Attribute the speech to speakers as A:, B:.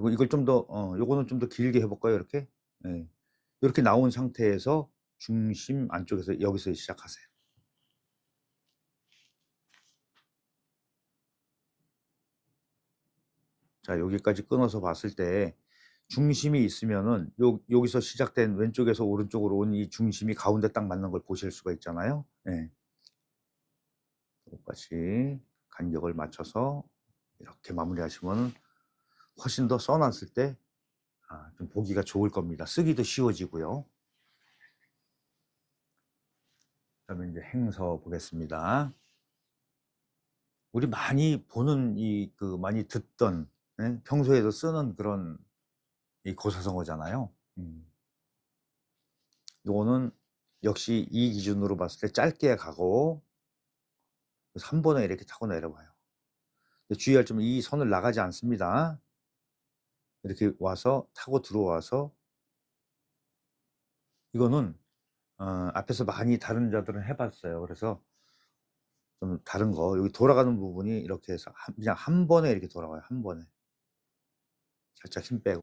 A: 그리고 이걸 좀 더 어 요거는 좀 더 길게 해 볼까요? 이렇게? 예. 요렇게 나온 상태에서 중심 안쪽에서 여기서 시작하세요. 자 여기까지 끊어서 봤을 때 중심이 있으면은 요 여기서 시작된 왼쪽에서 오른쪽으로 온 이 중심이 가운데 딱 맞는 걸 보실 수가 있잖아요. 예. 똑같이 간격을 맞춰서 이렇게 마무리하시면은 훨씬 더 써 놨을 때아좀 보기가 좋을 겁니다. 쓰기도 쉬워지고요. 그다음에 인제 행서 보겠습니다. 우리 많이 보는 이 그 많이 듣던 예 평소에도 쓰는 그런 이 고사성어잖아요. 음. 요거는 역시 이 기준으로 봤을 때 짧게 가고 그래서 한 번에 이렇게 타고 내려와요. 주의할 점은 이 선을 나가지 않습니다. 이렇게 와서 타고 들어와서 이거는 어 앞에서 많이 다른 자들은 해 봤어요. 그래서 좀 다른 거 여기 돌아가는 부분이 이렇게 해서 한 그냥 한 번에 이렇게 돌아와요, 한 번에. 살짝 힘 빼고.